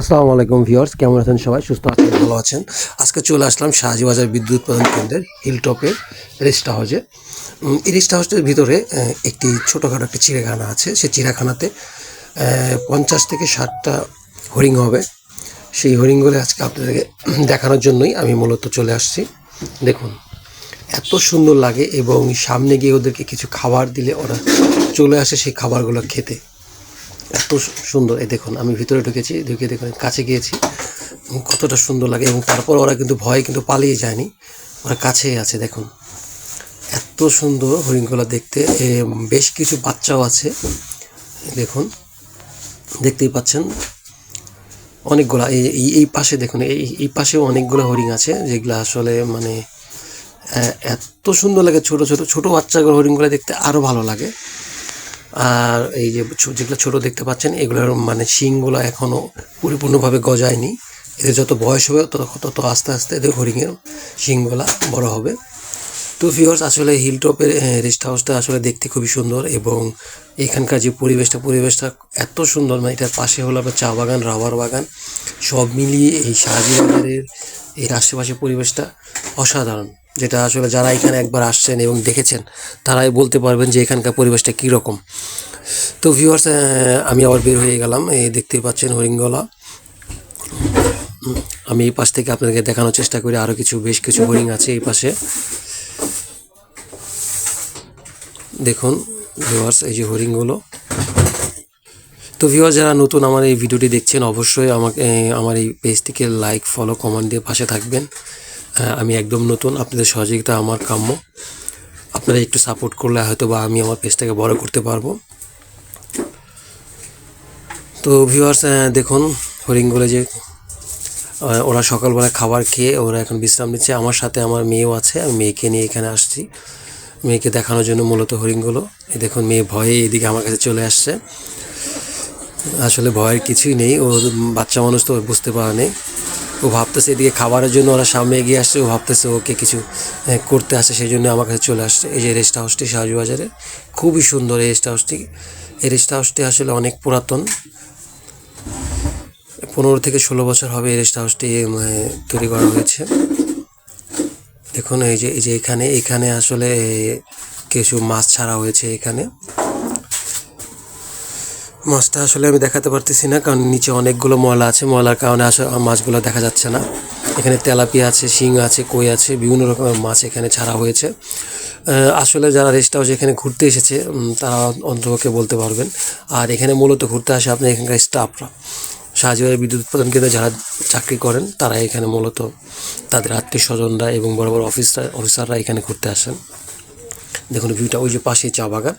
আসসালামু আলাইকুম ভিউয়ার্স, কেমন আছেন সবাই? সুস্থ আছেন, ভালো আছেন? আজকে চলে আসলাম শাহজিবাজার বিদ্যুৎ উৎপাদন কেন্দ্রের হিলটপের রেস্ট হাউসে এই রেস্ট হাউসটার ভিতরে একটি ছোটোখাটো একটি চিড়িয়াখানা আছে। সেই চিড়িয়াখানাতে পঞ্চাশ থেকে ষাটটা হরিণ হবে। সেই হরিণগুলো আজকে আপনাদেরকে দেখানোর জন্যই আমি মূলত চলে আসছি। দেখুন, এত সুন্দর লাগে এবং সামনে গিয়ে ওদেরকে কিছু খাবার দিলে ওরা চলে আসে সেই খাবারগুলো খেতে। এত সুন্দর। এই দেখুন, আমি ভিতরে ঢুকেছি, ঢুকে দেখুন, কাছে গিয়েছি। কতটা সুন্দর লাগে এবং তারপর ওরা কিন্তু ভয়ে কিন্তু পালিয়ে যায়নি। ওরা কাছেই আছে, দেখুন। এত সুন্দর হরিণগুলো দেখতে। বেশ কিছু বাচ্চাও আছে, দেখুন। দেখতেই পাচ্ছেন। অনেকগুলা, এই, এই- পাশে দেখুন, এই এই পাশেও অনেকগুলো হরিণ আছে, যেগুলো আসলে মানে এত সুন্দর লাগে ছোট ছোট ছোট বাচ্চাগুলো হরিণগুলো দেখতে আরও ভালো লাগে। আর এই যে যেগুলো ছোট দেখতে পাচ্ছেন, এগুলোর মানে শিংগুলো এখনও পরিপূর্ণভাবে গজায়নি। এদের যত বয়স হবে, তত তত আস্তে আস্তে এদের হরিণের শিংগুলা বড় হবে। তো ভিউয়ার্স আসলে হিলটপের রেস্ট হাউসটা আসলে দেখতে খুবই সুন্দর এবং এখানকার যে পরিবেশটা পরিবেশটা এত সুন্দর। মানে এটার পাশে হলো আপনার চা বাগান, রাবার বাগান। সব মিলিয়ে এই শাহজিবাজারের এই আশেপাশে পরিবেশটা অসাধারণ। যেটা আসলে যারা এখানে একবার আসছেন এবং দেখেছেন তারাই বলতে পারবেন যে এখানকার পরিবেশটা কীরকম। তো ভিউয়ার্স আমি আবার বের হয়ে গেলাম। এই দেখতেই পাচ্ছেন হরিণগলা। উম, আমি এই পাশ থেকে আপনাদেরকে দেখানোর চেষ্টা করি। আরও কিছু বেশ কিছু হরিণ আছে এই পাশে। দেখুন ভিউয়ার্স এই যে হরিণগুলো। তো ভিউয়ার যারা নতুন আমার এই ভিডিওটি দেখছেন অবশ্যই আমাকে আমার এই পেজটিকে লাইক ফলো কমেন্ট দিয়ে পাশে থাকবেন। আমি একদম নতুন, আপনাদের সহযোগিতা আমার কাম্য। আপনারা একটু সাপোর্ট করলে হয়তো বা আমি আমার পেজটাকে বড় করতে পারব। তো ভিউয়ার্স দেখুন হরিণগুলো যে ওরা সকালবেলা খাবার খেয়ে ওরা এখন বিশ্রাম নিচ্ছে। আমার সাথে আমার মেয়েও আছে, আমি মেয়েকে নিয়ে এখানে আসছি। মেয়েকে দেখানোর জন্য মূলত হরিণগুলো। এই দেখুন, মেয়ে ভয়ে এদিকে আমার কাছে চলে আসছে। আসলে ভয়ের কিছুই নেই। ও বাচ্চা মানুষ তো বুঝতে পারে নেই। ও ভাবতেছে এদিকে খাবারের জন্য ওরা সামনে এগিয়ে আসছে ও ভাবতেছে ওকে কিছু করতে আসে সেই জন্য আমার কাছে চলে আসছে। এই যে রেস্ট হাউসটি শাহজুবাজারে খুবই সুন্দর এই রেস্ট হাউসটি। এই রেস্ট হাউসটি আসলে অনেক পুরাতন। পনেরো থেকে ষোলো বছর হবে এই রেস্ট হাউসটি উম, তৈরি করা হয়েছে। দেখুন এই যে এই যে এখানে এখানে আসলে কিছু মাছ ছাড়া হয়েছে এখানে। মাছটা আসলে আমি দেখাতে পারতেছি না, কারণ নিচে অনেকগুলো ময়লা আছে। ময়লার কারণে আসলে মাছগুলো দেখা যাচ্ছে না। এখানে তেলাপিয়া আছে, শিং আছে, কই আছে, বিভিন্ন রকমের মাছ এখানে ছাড়া হয়েছে। আসলে যারা রেস্ট হাউস এখানে ঘুরতে এসেছে তারা অন্তপক্ষে বলতে পারবেন। আর এখানে মূলত ঘুরতে আসে আপনার এখানকার স্টাফরা শাহজিবাজার বিদ্যুৎ উৎপাদন কেন্দ্রে যারা চাকরি করেন, তারা এখানে মূলত তাদের আত্মীয় স্বজনরা এবং বড় বড় অফিসার অফিসাররা এখানে ঘুরতে আসেন। দেখুন ভিউটা, ওই যে পাশে চা বাগান।